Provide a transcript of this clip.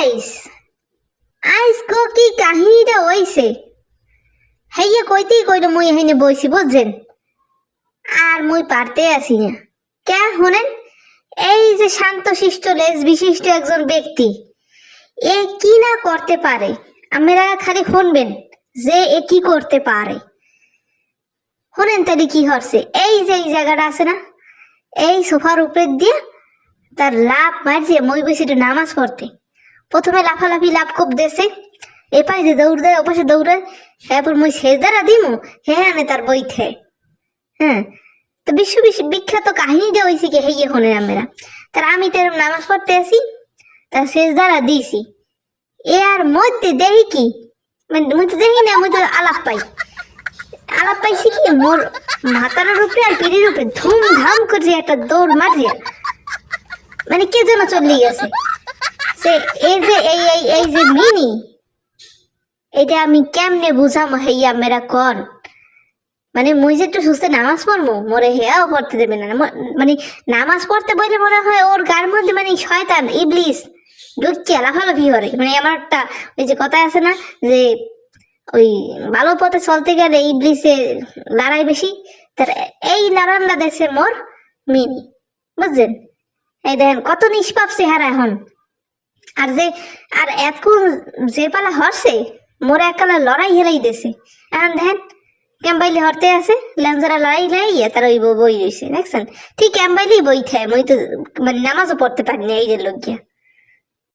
Guys আইস কো কি কাহিনীটা হইছে হাইয়া কইতেই কইলো মুই এখানে বইছি বুঝছেন আর মুই পারতে আসি না কে শুনেন এই যে শান্ত শিষ্ট লেজ বিশিষ্ট একজন ব্যক্তি এ কি না করতে পারে আমরা খালি শুনবেন যে এ কি করতে পারে শুনেন তাহলে কি হচ্ছে এই যে এই জায়গাটা আছে না এই সোফার উপরে দিয়ে তার লাভ মারছে মই বেশি নামাজ পড়তে প্রথমে লাফালাফি লাভ খুব দেশে। এ পাশে দৌড় দেয় ওপাশে দৌড়ায়। এরপর মুই সেজদারা দিমু হ্যাঁ আনে তার বইতে হ্যাঁ তো বিশ্ব বিখ্যাত কাহিনীটা হয়েছে কি হেয়ে হনে আমরা। তার আমি তো এরম নামাজ পড়তে আসি, তার সেজদারা দিয়েছি এ আর মধ্যে দেখি কি? মানে মুই তো দেখি না মুই তো আলাপ পাই। আলাপ পাইছি কি, মোর মাথার উপরে আর পিড়ির উপরে ধুমধাম করে একটা দৌড় মারিয়া মানে কে যেন চলে গেছে। সে, এই যে, এই এই এই যে মিনি, এটা আমি কেমনে বুঝাম মেরা কন? মানে মুই যে একটু সুস্থ নামাজ পড়ব হেয়াও পড়তে দেবে না। মানে নামাজ পড়তে বলে মনে হয় ওর গার মধ্যে মানে শয়তান, ইবলিস ঢুকছে লাফালাফি করে। মানে আমার একটা ওই যে কথা আছে না, যে ওই ভালো পথে চলতে গেলে ইবলিসে লড়াই বেশি, তার এই লড়ানটা দেখছে মোর মিনি। বুঝছেন? এই দেখেন, কত নিষ্পাপ চেহারা এখন। আর যে, আর এতক্ষণ যে পালা হরছে, মোরা এককালে লড়াই হেরাই দেছে। এখন দেখেন ক্যাম্বাইলি হরতে আছে লেঞ্জারা লড়াই লড়াইয়া তার ওই বই রয়েছে দেখছেন? ঠিক ক্যাম্বাইলি বই খায় মই তো মানে নামাজও পড়তে পারিনি এই যে লোক গিয়া।